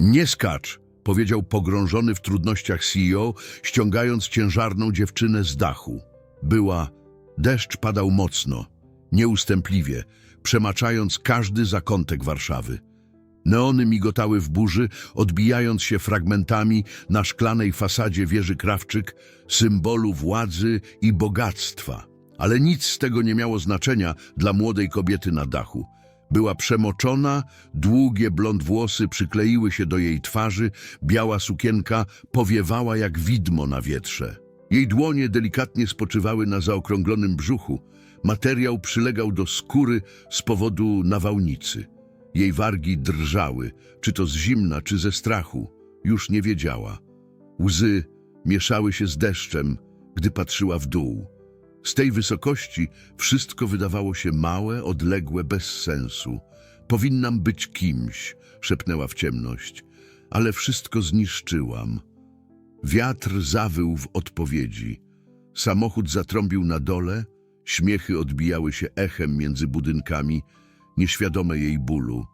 Nie skacz, powiedział pogrążony w trudnościach CEO, ściągając ciężarną dziewczynę z dachu. Była... Deszcz padał mocno, nieustępliwie, przemaczając każdy zakątek Warszawy. Neony migotały w burzy, odbijając się fragmentami na szklanej fasadzie wieży Krawczyk, symbolu władzy i bogactwa. Ale nic z tego nie miało znaczenia dla młodej kobiety na dachu. Była przemoczona, długie blond włosy przykleiły się do jej twarzy, biała sukienka powiewała jak widmo na wietrze. Jej dłonie delikatnie spoczywały na zaokrąglonym brzuchu. Materiał przylegał do skóry z powodu nawałnicy. Jej wargi drżały, czy to z zimna, czy ze strachu. Już nie wiedziała. Łzy mieszały się z deszczem, gdy patrzyła w dół. Z tej wysokości wszystko wydawało się małe, odległe, bez sensu. Powinnam być kimś, szepnęła w ciemność, ale wszystko zniszczyłam. Wiatr zawył w odpowiedzi. Samochód zatrąbił na dole, śmiechy odbijały się echem między budynkami, nieświadome jej bólu.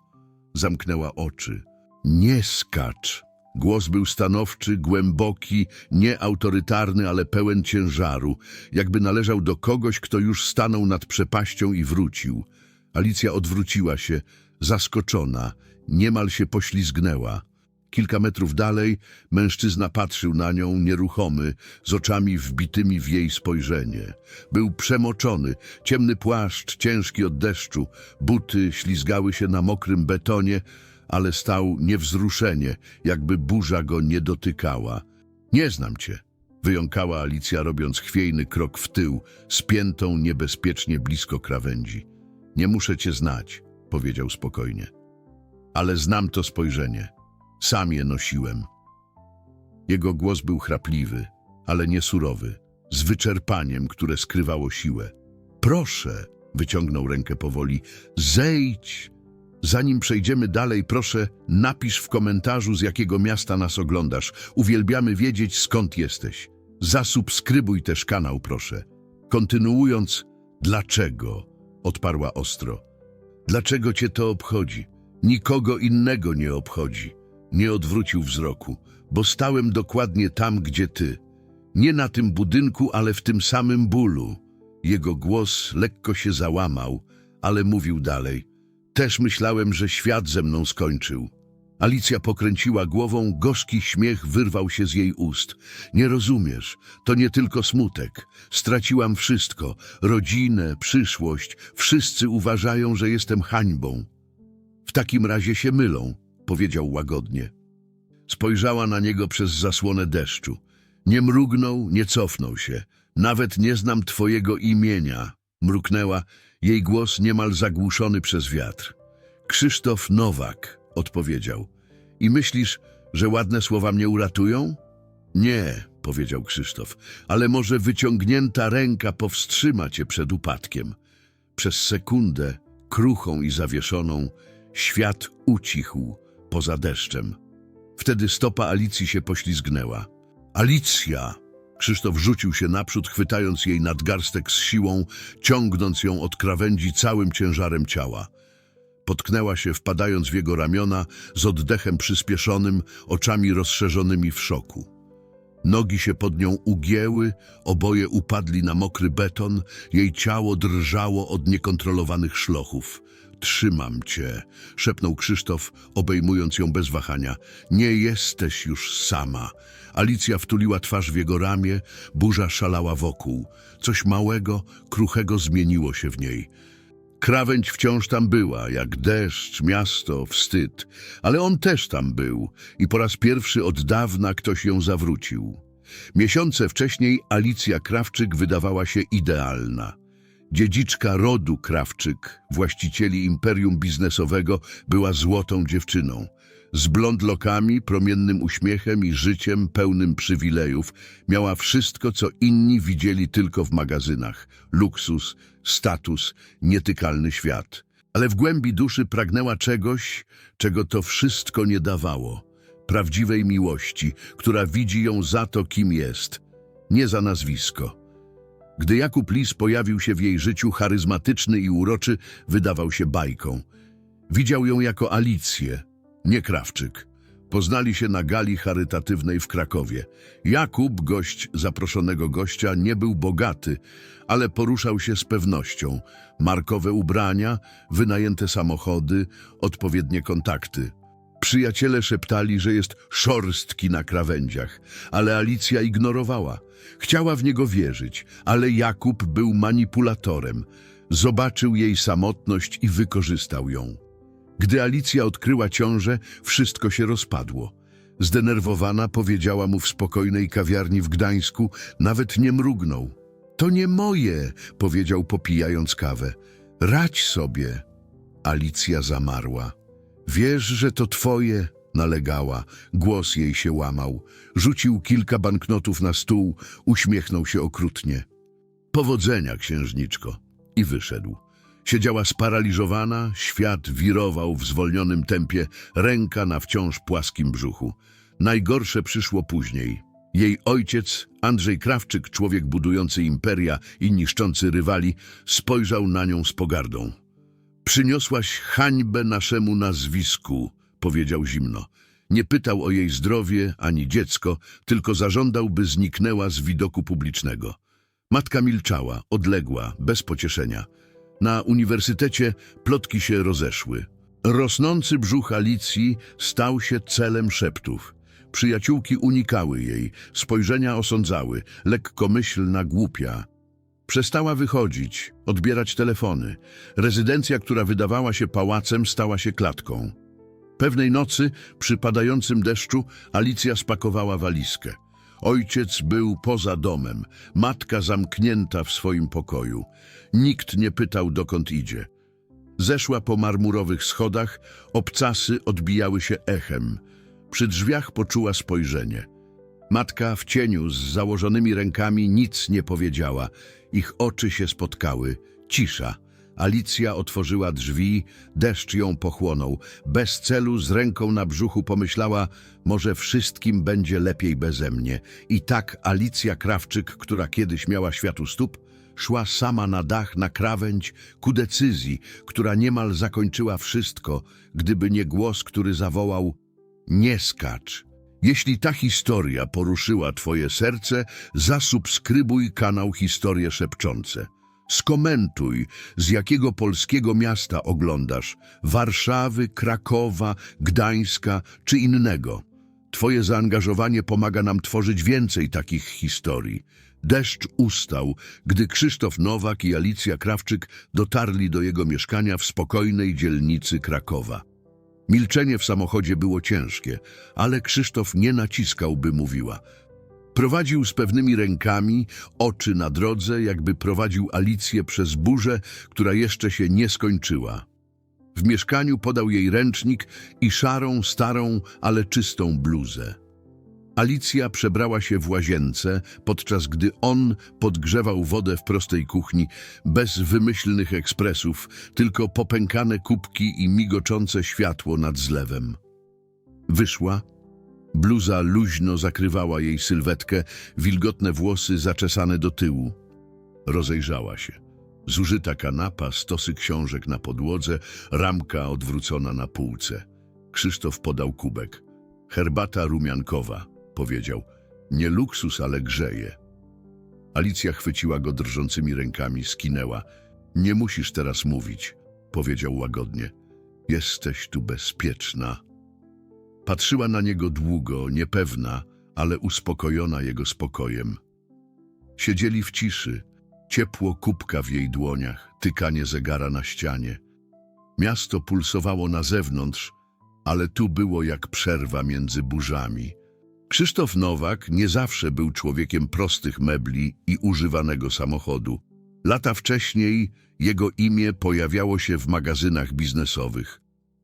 Zamknęła oczy. Nie skacz! Głos był stanowczy, głęboki, nie autorytarny, ale pełen ciężaru, jakby należał do kogoś, kto już stanął nad przepaścią i wrócił. Alicja odwróciła się, zaskoczona, niemal się poślizgnęła. Kilka metrów dalej mężczyzna patrzył na nią nieruchomy, z oczami wbitymi w jej spojrzenie. Był przemoczony, ciemny płaszcz, ciężki od deszczu, buty ślizgały się na mokrym betonie, ale stał niewzruszenie, jakby burza go nie dotykała. Nie znam cię, wyjąkała Alicja, robiąc chwiejny krok w tył, spiętą niebezpiecznie blisko krawędzi. Nie muszę cię znać, powiedział spokojnie. Ale znam to spojrzenie. Sam je nosiłem. Jego głos był chrapliwy, ale nie surowy, z wyczerpaniem, które skrywało siłę. Proszę, wyciągnął rękę powoli, zejdź. Zanim przejdziemy dalej, proszę, napisz w komentarzu, z jakiego miasta nas oglądasz. Uwielbiamy wiedzieć, skąd jesteś. Zasubskrybuj też kanał, proszę. Kontynuując, dlaczego? Odparła ostro. Dlaczego cię to obchodzi? Nikogo innego nie obchodzi. Nie odwrócił wzroku, bo stałem dokładnie tam, gdzie ty. Nie na tym budynku, ale w tym samym bólu. Jego głos lekko się załamał, ale mówił dalej. Też myślałem, że świat ze mną skończył. Alicja pokręciła głową, gorzki śmiech wyrwał się z jej ust. Nie rozumiesz, to nie tylko smutek. Straciłam wszystko, rodzinę, przyszłość. Wszyscy uważają, że jestem hańbą. W takim razie się mylą, powiedział łagodnie. Spojrzała na niego przez zasłonę deszczu. Nie mrugnął, nie cofnął się. Nawet nie znam twojego imienia, mruknęła, jej głos niemal zagłuszony przez wiatr. Krzysztof Nowak, odpowiedział. I myślisz, że ładne słowa mnie uratują? Nie, powiedział Krzysztof, ale może wyciągnięta ręka powstrzyma cię przed upadkiem. Przez sekundę, kruchą i zawieszoną, świat ucichł poza deszczem. Wtedy stopa Alicji się poślizgnęła. Alicja! Krzysztof rzucił się naprzód, chwytając jej nadgarstek z siłą, ciągnąc ją od krawędzi całym ciężarem ciała. Potknęła się, wpadając w jego ramiona, z oddechem przyspieszonym, oczami rozszerzonymi w szoku. Nogi się pod nią ugięły, oboje upadli na mokry beton, jej ciało drżało od niekontrolowanych szlochów. Trzymam cię, szepnął Krzysztof, obejmując ją bez wahania. Nie jesteś już sama. Alicja wtuliła twarz w jego ramię, burza szalała wokół. Coś małego, kruchego zmieniło się w niej. Krawędź wciąż tam była, jak deszcz, miasto, wstyd, ale on też tam był i po raz pierwszy od dawna ktoś ją zawrócił. Miesiące wcześniej Alicja Krawczyk wydawała się idealna. Dziedziczka rodu Krawczyk, właścicieli imperium biznesowego, była złotą dziewczyną. Z blondlokami, promiennym uśmiechem i życiem pełnym przywilejów miała wszystko, co inni widzieli tylko w magazynach. Luksus, status, nietykalny świat. Ale w głębi duszy pragnęła czegoś, czego to wszystko nie dawało. Prawdziwej miłości, która widzi ją za to, kim jest. Nie za nazwisko. Gdy Jakub Lis pojawił się w jej życiu, charyzmatyczny i uroczy, wydawał się bajką. Widział ją jako Alicję, nie Krawczyk. Poznali się na gali charytatywnej w Krakowie. Jakub, gość zaproszonego gościa, nie był bogaty, ale poruszał się z pewnością. Markowe ubrania, wynajęte samochody, odpowiednie kontakty. Przyjaciele szeptali, że jest szorstki na krawędziach, ale Alicja ignorowała. Chciała w niego wierzyć, ale Jakub był manipulatorem. Zobaczył jej samotność i wykorzystał ją. Gdy Alicja odkryła ciążę, wszystko się rozpadło. Zdenerwowana powiedziała mu w spokojnej kawiarni w Gdańsku, nawet nie mrugnął. To nie moje, powiedział popijając kawę. Radź sobie. Alicja zamarła. Wiesz, że to twoje, nalegała. Głos jej się łamał. Rzucił kilka banknotów na stół, uśmiechnął się okrutnie. Powodzenia, księżniczko. I wyszedł. Siedziała sparaliżowana, świat wirował w zwolnionym tempie, ręka na wciąż płaskim brzuchu. Najgorsze przyszło później. Jej ojciec, Andrzej Krawczyk, człowiek budujący imperia i niszczący rywali, spojrzał na nią z pogardą. Przyniosłaś hańbę naszemu nazwisku, powiedział zimno. Nie pytał o jej zdrowie ani dziecko, tylko zażądał, by zniknęła z widoku publicznego. Matka milczała, odległa, bez pocieszenia. Na uniwersytecie plotki się rozeszły. Rosnący brzuch Alicji stał się celem szeptów. Przyjaciółki unikały jej, spojrzenia osądzały, lekkomyślna głupia. Przestała wychodzić, odbierać telefony. Rezydencja, która wydawała się pałacem, stała się klatką. Pewnej nocy, przy padającym deszczu, Alicja spakowała walizkę. Ojciec był poza domem, matka zamknięta w swoim pokoju. Nikt nie pytał, dokąd idzie. Zeszła po marmurowych schodach, obcasy odbijały się echem. Przy drzwiach poczuła spojrzenie. Matka w cieniu z założonymi rękami nic nie powiedziała. Ich oczy się spotkały. Cisza. Alicja otworzyła drzwi, deszcz ją pochłonął. Bez celu, z ręką na brzuchu pomyślała, może wszystkim będzie lepiej beze mnie. I tak Alicja Krawczyk, która kiedyś miała świat u stóp, szła sama na dach, na krawędź, ku decyzji, która niemal zakończyła wszystko, gdyby nie głos, który zawołał nie skacz. Jeśli ta historia poruszyła Twoje serce, zasubskrybuj kanał Historie Szepczące. Skomentuj, z jakiego polskiego miasta oglądasz Warszawy, Krakowa, Gdańska czy innego. Twoje zaangażowanie pomaga nam tworzyć więcej takich historii. Deszcz ustał, gdy Krzysztof Nowak i Alicja Krawczyk dotarli do jego mieszkania w spokojnej dzielnicy Krakowa. Milczenie w samochodzie było ciężkie, ale Krzysztof nie naciskał, by mówiła. Prowadził z pewnymi rękami, oczy na drodze, jakby prowadził Alicję przez burzę, która jeszcze się nie skończyła. W mieszkaniu podał jej ręcznik i szarą, starą, ale czystą bluzę. Alicja przebrała się w łazience, podczas gdy on podgrzewał wodę w prostej kuchni, bez wymyślnych ekspresów, tylko popękane kubki i migoczące światło nad zlewem. Wyszła. Bluza luźno zakrywała jej sylwetkę, wilgotne włosy zaczesane do tyłu. Rozejrzała się. Zużyta kanapa, stosy książek na podłodze, ramka odwrócona na półce. Krzysztof podał kubek. Herbata rumiankowa, powiedział. Nie luksus, ale grzeje. Alicja chwyciła go drżącymi rękami, skinęła. Nie musisz teraz mówić, powiedział łagodnie. Jesteś tu bezpieczna. Patrzyła na niego długo, niepewna, ale uspokojona jego spokojem. Siedzieli w ciszy, ciepło kubka w jej dłoniach, tykanie zegara na ścianie. Miasto pulsowało na zewnątrz, ale tu było jak przerwa między burzami. Krzysztof Nowak nie zawsze był człowiekiem prostych mebli i używanego samochodu. Lata wcześniej jego imię pojawiało się w magazynach biznesowych.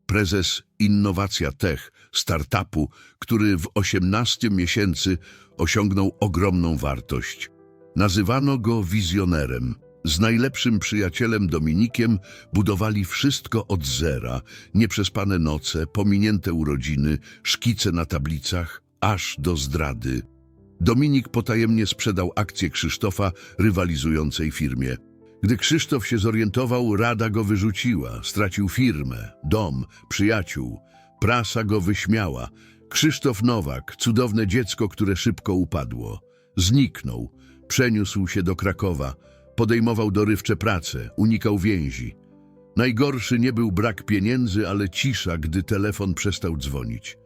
Prezes Innowacja Tech, startupu, który w 18 miesięcy osiągnął ogromną wartość. Nazywano go wizjonerem. Z najlepszym przyjacielem Dominikiem budowali wszystko od zera, nieprzespane noce, pominięte urodziny, szkice na tablicach, aż do zdrady. Dominik potajemnie sprzedał akcje Krzysztofa rywalizującej firmie. Gdy Krzysztof się zorientował, rada go wyrzuciła, stracił firmę, dom, przyjaciół. Prasa go wyśmiała. Krzysztof Nowak, cudowne dziecko, które szybko upadło. Zniknął, przeniósł się do Krakowa, podejmował dorywcze prace, unikał więzi. Najgorszy nie był brak pieniędzy, ale cisza, gdy telefon przestał dzwonić.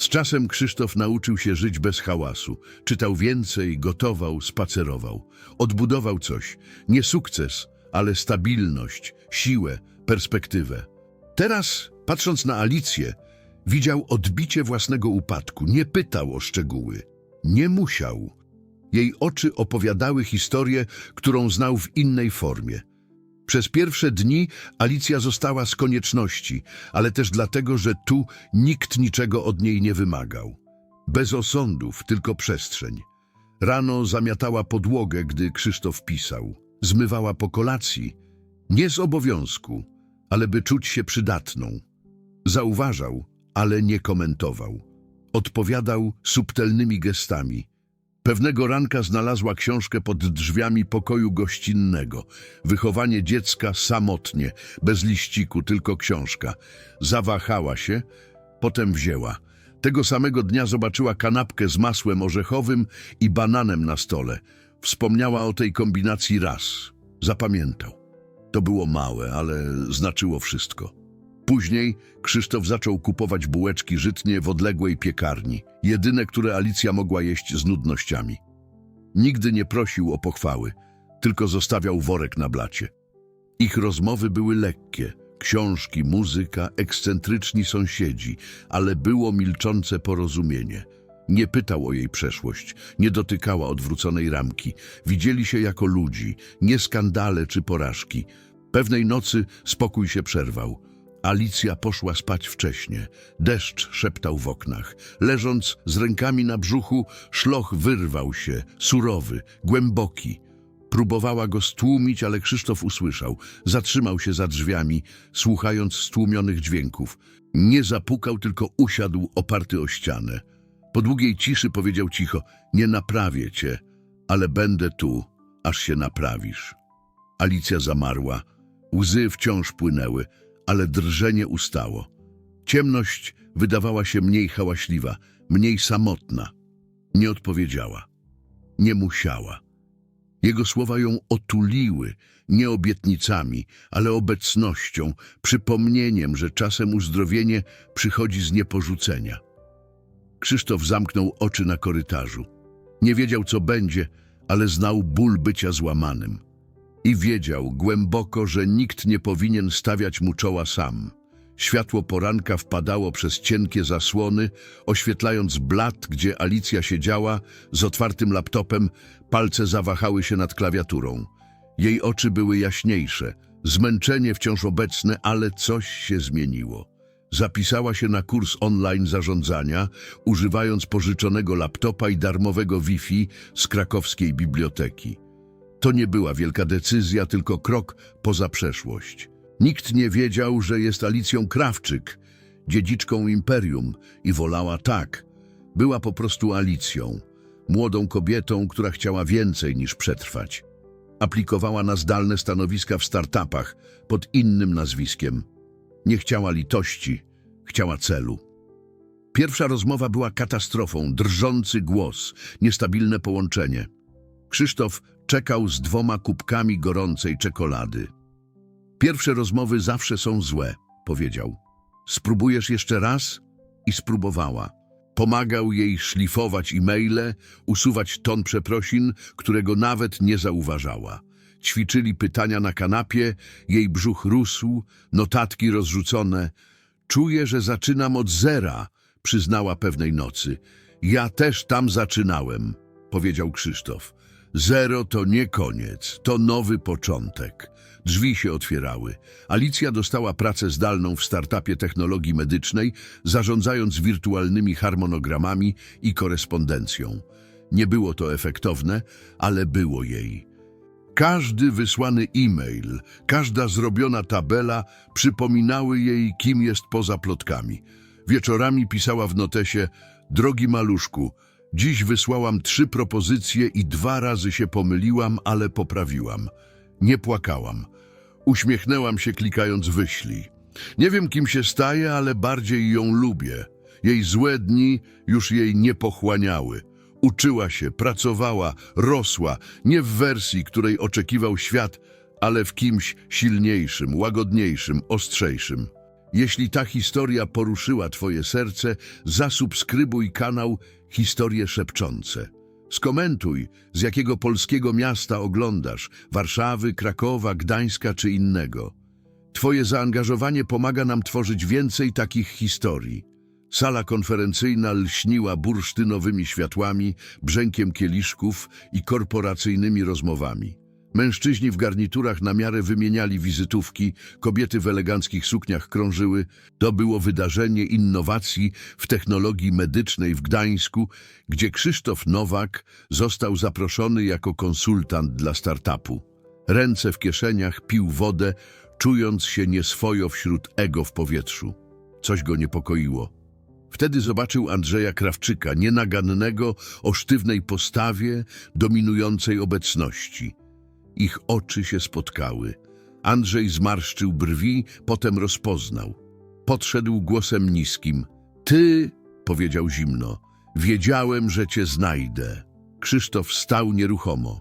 Z czasem Krzysztof nauczył się żyć bez hałasu. Czytał więcej, gotował, spacerował. Odbudował coś. Nie sukces, ale stabilność, siłę, perspektywę. Teraz, patrząc na Alicję, widział odbicie własnego upadku. Nie pytał o szczegóły. Nie musiał. Jej oczy opowiadały historię, którą znał w innej formie. Przez pierwsze dni Alicja została z konieczności, ale też dlatego, że tu nikt niczego od niej nie wymagał. Bez osądów, tylko przestrzeń. Rano zamiatała podłogę, gdy Krzysztof pisał. Zmywała po kolacji. Nie z obowiązku, ale by czuć się przydatną. Zauważał, ale nie komentował. Odpowiadał subtelnymi gestami. Pewnego ranka znalazła książkę pod drzwiami pokoju gościnnego. Wychowanie dziecka samotnie, bez liściku, tylko książka. Zawahała się, potem wzięła. Tego samego dnia zobaczyła kanapkę z masłem orzechowym i bananem na stole. Wspomniała o tej kombinacji raz. Zapamiętał. To było małe, ale znaczyło wszystko. Później Krzysztof zaczął kupować bułeczki żytnie w odległej piekarni, jedyne, które Alicja mogła jeść z nudnościami. Nigdy nie prosił o pochwały, tylko zostawiał worek na blacie. Ich rozmowy były lekkie, książki, muzyka, ekscentryczni sąsiedzi, ale było milczące porozumienie. Nie pytał o jej przeszłość, nie dotykała odwróconej ramki. Widzieli się jako ludzi, nie skandale czy porażki. Pewnej nocy spokój się przerwał. Alicja poszła spać wcześnie. Deszcz szeptał w oknach. Leżąc z rękami na brzuchu, szloch wyrwał się, surowy, głęboki. Próbowała go stłumić, ale Krzysztof usłyszał. Zatrzymał się za drzwiami, słuchając stłumionych dźwięków. Nie zapukał, tylko usiadł oparty o ścianę. Po długiej ciszy powiedział cicho, nie naprawię cię, ale będę tu, aż się naprawisz. Alicja zamarła. Łzy wciąż płynęły, ale drżenie ustało. Ciemność wydawała się mniej hałaśliwa, mniej samotna. Nie odpowiedziała. Nie musiała. Jego słowa ją otuliły, nie obietnicami, ale obecnością, przypomnieniem, że czasem uzdrowienie przychodzi z nieporzucenia. Krzysztof zamknął oczy na korytarzu. Nie wiedział, co będzie, ale znał ból bycia złamanym. I wiedział głęboko, że nikt nie powinien stawiać mu czoła sam. Światło poranka wpadało przez cienkie zasłony, oświetlając blat, gdzie Alicja siedziała, z otwartym laptopem, palce zawahały się nad klawiaturą. Jej oczy były jaśniejsze, zmęczenie wciąż obecne, ale coś się zmieniło. Zapisała się na kurs online zarządzania, używając pożyczonego laptopa i darmowego Wi-Fi z krakowskiej biblioteki. To nie była wielka decyzja, tylko krok poza przeszłość. Nikt nie wiedział, że jest Alicją Krawczyk, dziedziczką imperium i wolała tak. Była po prostu Alicją, młodą kobietą, która chciała więcej niż przetrwać. Aplikowała na zdalne stanowiska w startupach pod innym nazwiskiem. Nie chciała litości, chciała celu. Pierwsza rozmowa była katastrofą, drżący głos, niestabilne połączenie. Krzysztof czekał z dwoma kubkami gorącej czekolady. Pierwsze rozmowy zawsze są złe, powiedział. Spróbujesz jeszcze raz? I spróbowała. Pomagał jej szlifować e-maile, usuwać ton przeprosin, którego nawet nie zauważała. Ćwiczyli pytania na kanapie, jej brzuch rósł, notatki rozrzucone. Czuję, że zaczynam od zera, przyznała pewnej nocy. Ja też tam zaczynałem, powiedział Krzysztof. Zero to nie koniec, to nowy początek. Drzwi się otwierały. Alicja dostała pracę zdalną w startupie technologii medycznej, zarządzając wirtualnymi harmonogramami i korespondencją. Nie było to efektowne, ale było jej. Każdy wysłany e-mail, każda zrobiona tabela przypominały jej, kim jest poza plotkami. Wieczorami pisała w notesie, drogi maluszku, dziś wysłałam trzy propozycje i dwa razy się pomyliłam, ale poprawiłam. Nie płakałam. Uśmiechnęłam się klikając wyślij. Nie wiem, kim się staję, ale bardziej ją lubię. Jej złe dni już jej nie pochłaniały. Uczyła się, pracowała, rosła, nie w wersji, której oczekiwał świat, ale w kimś silniejszym, łagodniejszym, ostrzejszym. Jeśli ta historia poruszyła Twoje serce, zasubskrybuj kanał Historie Szepczące. Skomentuj, z jakiego polskiego miasta oglądasz, Warszawy, Krakowa, Gdańska czy innego. Twoje zaangażowanie pomaga nam tworzyć więcej takich historii. Sala konferencyjna lśniła bursztynowymi światłami, brzękiem kieliszków i korporacyjnymi rozmowami. Mężczyźni w garniturach na miarę wymieniali wizytówki, kobiety w eleganckich sukniach krążyły. To było wydarzenie innowacji w technologii medycznej w Gdańsku, gdzie Krzysztof Nowak został zaproszony jako konsultant dla startupu. Ręce w kieszeniach, pił wodę, czując się nieswojo wśród ego w powietrzu. Coś go niepokoiło. Wtedy zobaczył Andrzeja Krawczyka, nienagannego, o sztywnej postawie, dominującej obecności. Ich oczy się spotkały. Andrzej zmarszczył brwi, potem rozpoznał. Podszedł głosem niskim. Ty, powiedział zimno, wiedziałem, że cię znajdę. Krzysztof stał nieruchomo.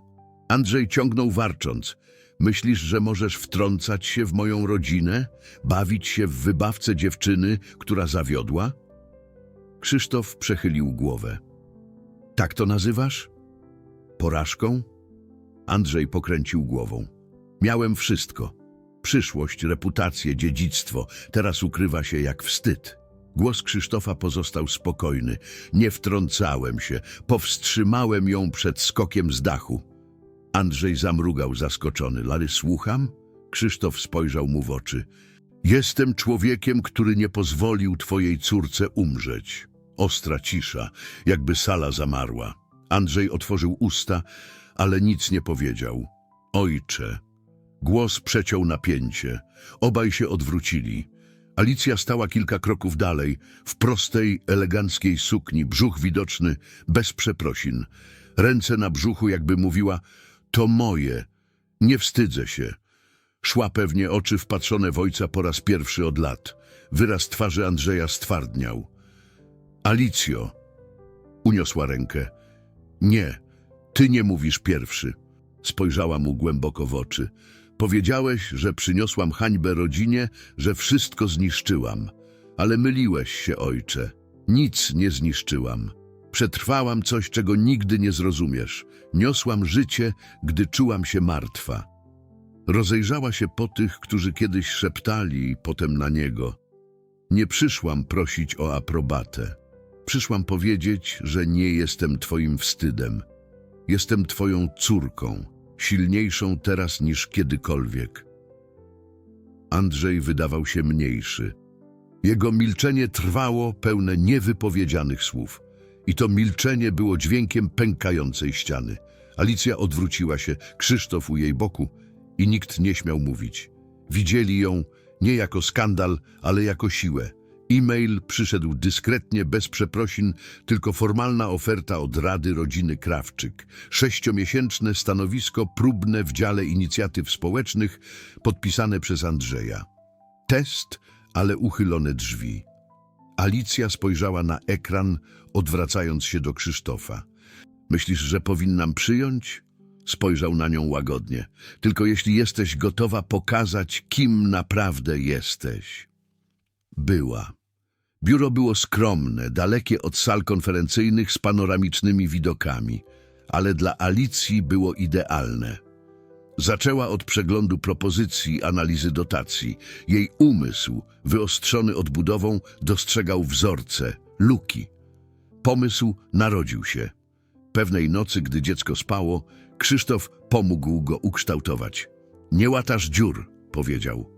Andrzej ciągnął warcząc. Myślisz, że możesz wtrącać się w moją rodzinę? Bawić się w wybawcę dziewczyny, która zawiodła? Krzysztof przechylił głowę. Tak to nazywasz? Porażką? Andrzej pokręcił głową. Miałem wszystko. Przyszłość, reputację, dziedzictwo. Teraz ukrywa się jak wstyd. Głos Krzysztofa pozostał spokojny. Nie wtrącałem się. Powstrzymałem ją przed skokiem z dachu. Andrzej zamrugał zaskoczony. Lary, słucham? Krzysztof spojrzał mu w oczy. Jestem człowiekiem, który nie pozwolił twojej córce umrzeć. Ostra cisza, jakby sala zamarła. Andrzej otworzył usta, ale nic nie powiedział. Ojcze. Głos przeciął napięcie. Obaj się odwrócili. Alicja stała kilka kroków dalej, w prostej, eleganckiej sukni, brzuch widoczny, bez przeprosin. Ręce na brzuchu, jakby mówiła, to moje, nie wstydzę się. Szła pewnie oczy wpatrzone w ojca po raz pierwszy od lat. Wyraz twarzy Andrzeja stwardniał. Alicjo, uniosła rękę. Nie, ty nie mówisz pierwszy. Spojrzała mu głęboko w oczy. Powiedziałeś, że przyniosłam hańbę rodzinie, że wszystko zniszczyłam. Ale myliłeś się, ojcze. Nic nie zniszczyłam. Przetrwałam coś, czego nigdy nie zrozumiesz. Niosłam życie, gdy czułam się martwa. Rozejrzała się po tych, którzy kiedyś szeptali, potem na niego. Nie przyszłam prosić o aprobatę. Przyszłam powiedzieć, że nie jestem twoim wstydem. Jestem twoją córką, silniejszą teraz niż kiedykolwiek. Andrzej wydawał się mniejszy. Jego milczenie trwało, pełne niewypowiedzianych słów. I to milczenie było dźwiękiem pękającej ściany. Alicja odwróciła się, Krzysztof u jej boku i nikt nie śmiał mówić. Widzieli ją nie jako skandal, ale jako siłę. E-mail przyszedł dyskretnie, bez przeprosin, tylko formalna oferta od Rady Rodziny Krawczyk. Sześciomiesięczne stanowisko próbne w dziale inicjatyw społecznych, podpisane przez Andrzeja. Test, ale uchylone drzwi. Alicja spojrzała na ekran, odwracając się do Krzysztofa. Myślisz, że powinnam przyjąć? Spojrzał na nią łagodnie. Tylko jeśli jesteś gotowa pokazać, kim naprawdę jesteś. Była. Biuro było skromne, dalekie od sal konferencyjnych z panoramicznymi widokami, ale dla Alicji było idealne. Zaczęła od przeglądu propozycji, analizy dotacji. Jej umysł, wyostrzony odbudową, dostrzegał wzorce, luki. Pomysł narodził się. Pewnej nocy, gdy dziecko spało, Krzysztof pomógł go ukształtować. Nie łatasz dziur, powiedział.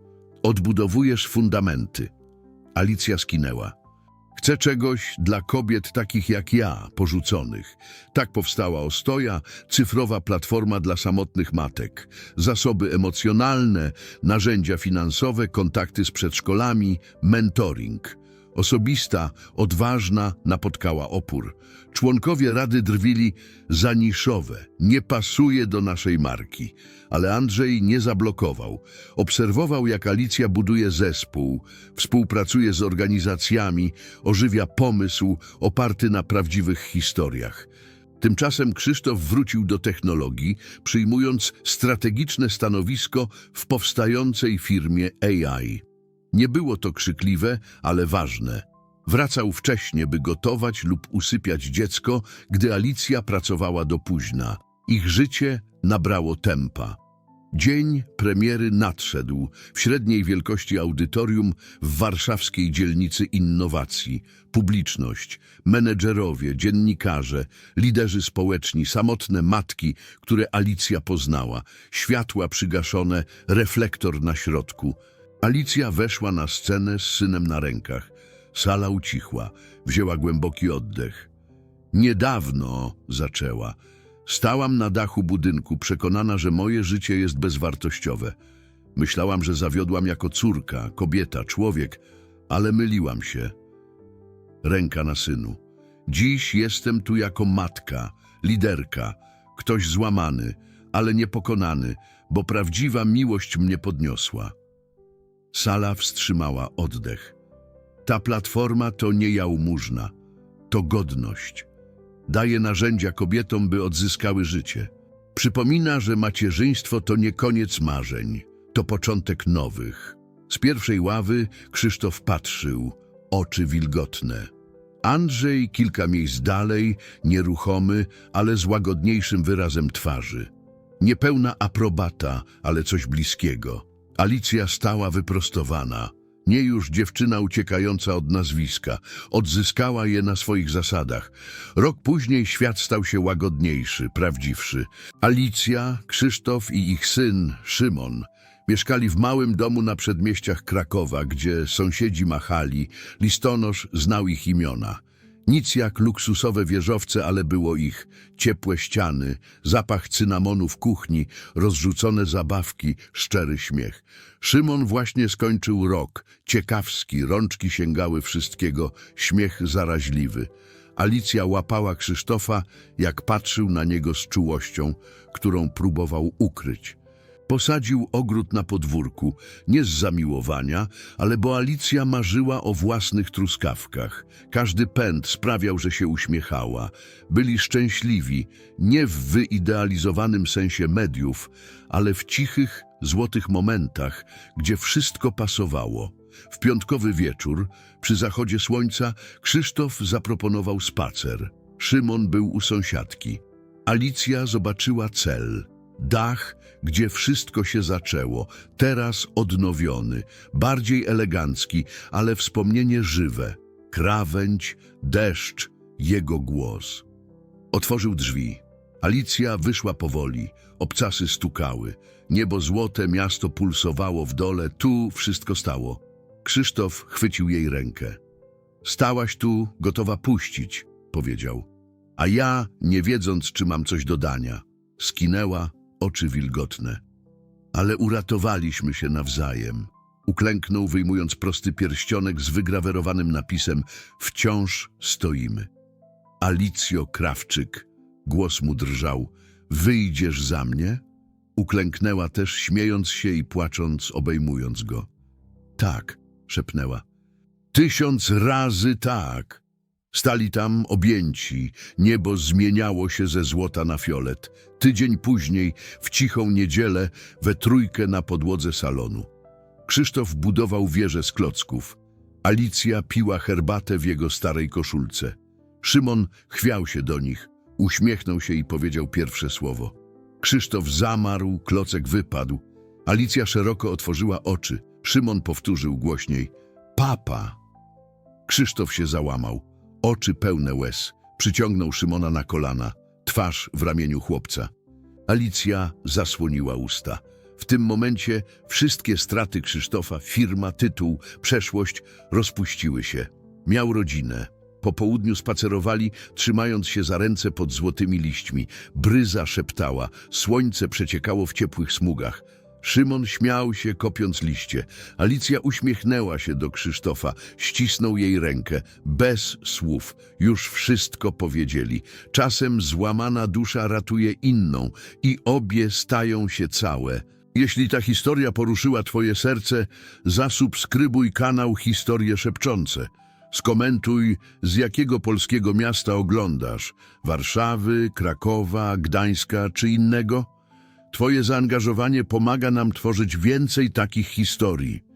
Odbudowujesz fundamenty. Alicja skinęła. Chcę czegoś dla kobiet takich jak ja, porzuconych. Tak powstała Ostoja, cyfrowa platforma dla samotnych matek. Zasoby emocjonalne, narzędzia finansowe, kontakty z przedszkolami, mentoring. Osobista, odważna, napotkała opór. Członkowie Rady drwili za niszowe, nie pasuje do naszej marki. Ale Andrzej nie zablokował. Obserwował, jak Alicja buduje zespół, współpracuje z organizacjami, ożywia pomysł oparty na prawdziwych historiach. Tymczasem Krzysztof wrócił do technologii, przyjmując strategiczne stanowisko w powstającej firmie AI. Nie było to krzykliwe, ale ważne. Wracał wcześnie, by gotować lub usypiać dziecko, gdy Alicja pracowała do późna. Ich życie nabrało tempa. Dzień premiery nadszedł w średniej wielkości audytorium w warszawskiej dzielnicy innowacji. Publiczność, menedżerowie, dziennikarze, liderzy społeczni, samotne matki, które Alicja poznała, światła przygaszone, reflektor na środku. Alicja weszła na scenę z synem na rękach. Sala ucichła, wzięła głęboki oddech. Niedawno zaczęła. Stałam na dachu budynku, przekonana, że moje życie jest bezwartościowe. Myślałam, że zawiodłam jako córka, kobieta, człowiek, ale myliłam się. Ręka na synu. Dziś jestem tu jako matka, liderka, ktoś złamany, ale niepokonany, bo prawdziwa miłość mnie podniosła. Sala wstrzymała oddech. Ta platforma to nie jałmużna, to godność. Daje narzędzia kobietom, by odzyskały życie. Przypomina, że macierzyństwo to nie koniec marzeń, to początek nowych. Z pierwszej ławy Krzysztof patrzył, oczy wilgotne. Andrzej kilka miejsc dalej, nieruchomy, ale z łagodniejszym wyrazem twarzy. Niepełna aprobata, ale coś bliskiego. Alicja stała wyprostowana. Nie już dziewczyna uciekająca od nazwiska. Odzyskała je na swoich zasadach. Rok później świat stał się łagodniejszy, prawdziwszy. Alicja, Krzysztof i ich syn, Szymon, mieszkali w małym domu na przedmieściach Krakowa, gdzie sąsiedzi machali, listonosz znał ich imiona. Nic jak luksusowe wieżowce, ale było ich. Ciepłe ściany, zapach cynamonu w kuchni, rozrzucone zabawki, szczery śmiech. Szymon właśnie skończył rok, ciekawski, rączki sięgały wszystkiego, śmiech zaraźliwy. Alicja łapała Krzysztofa, jak patrzył na niego z czułością, którą próbował ukryć. Posadził ogród na podwórku, nie z zamiłowania, ale bo Alicja marzyła o własnych truskawkach. Każdy pęd sprawiał, że się uśmiechała. Byli szczęśliwi, nie w wyidealizowanym sensie mediów, ale w cichych, złotych momentach, gdzie wszystko pasowało. W piątkowy wieczór, przy zachodzie słońca, Krzysztof zaproponował spacer. Szymon był u sąsiadki. Alicja zobaczyła cel. Dach, gdzie wszystko się zaczęło, teraz odnowiony, bardziej elegancki, ale wspomnienie żywe. Krawędź, deszcz, jego głos. Otworzył drzwi. Alicja wyszła powoli, obcasy stukały. Niebo złote, miasto pulsowało w dole, tu wszystko stało. Krzysztof chwycił jej rękę. Stałaś tu, gotowa puścić, powiedział. A ja, nie wiedząc, czy mam coś do dania, skinęła, oczy wilgotne. Ale uratowaliśmy się nawzajem. Uklęknął, wyjmując prosty pierścionek z wygrawerowanym napisem Wciąż stoimy. Alicjo Krawczyk, głos mu drżał. Wyjdziesz za mnie? Uklęknęła też, śmiejąc się i płacząc, obejmując go. Tak, szepnęła. Tysiąc razy tak. Stali tam objęci, niebo zmieniało się ze złota na fiolet. Tydzień później, w cichą niedzielę, we trójkę na podłodze salonu. Krzysztof budował wieżę z klocków. Alicja piła herbatę w jego starej koszulce. Szymon chwiał się do nich, uśmiechnął się i powiedział pierwsze słowo. Krzysztof zamarł, klocek wypadł. Alicja szeroko otworzyła oczy. Szymon powtórzył głośniej. Papa! Krzysztof się załamał. Oczy pełne łez. Przyciągnął Szymona na kolana. Twarz w ramieniu chłopca. Alicja zasłoniła usta. W tym momencie wszystkie straty Krzysztofa, firma, tytuł, przeszłość rozpuściły się. Miał rodzinę. Po południu spacerowali, trzymając się za ręce pod złotymi liśćmi. Bryza szeptała, słońce przeciekało w ciepłych smugach. Szymon śmiał się, kopiąc liście. Alicja uśmiechnęła się do Krzysztofa, ścisnął jej rękę. Bez słów. Już wszystko powiedzieli. Czasem złamana dusza ratuje inną i obie stają się całe. Jeśli ta historia poruszyła Twoje serce, zasubskrybuj kanał Historie Szepczące. Skomentuj, z jakiego polskiego miasta oglądasz Warszawy, Krakowa, Gdańska czy innego. Twoje zaangażowanie pomaga nam tworzyć więcej takich historii.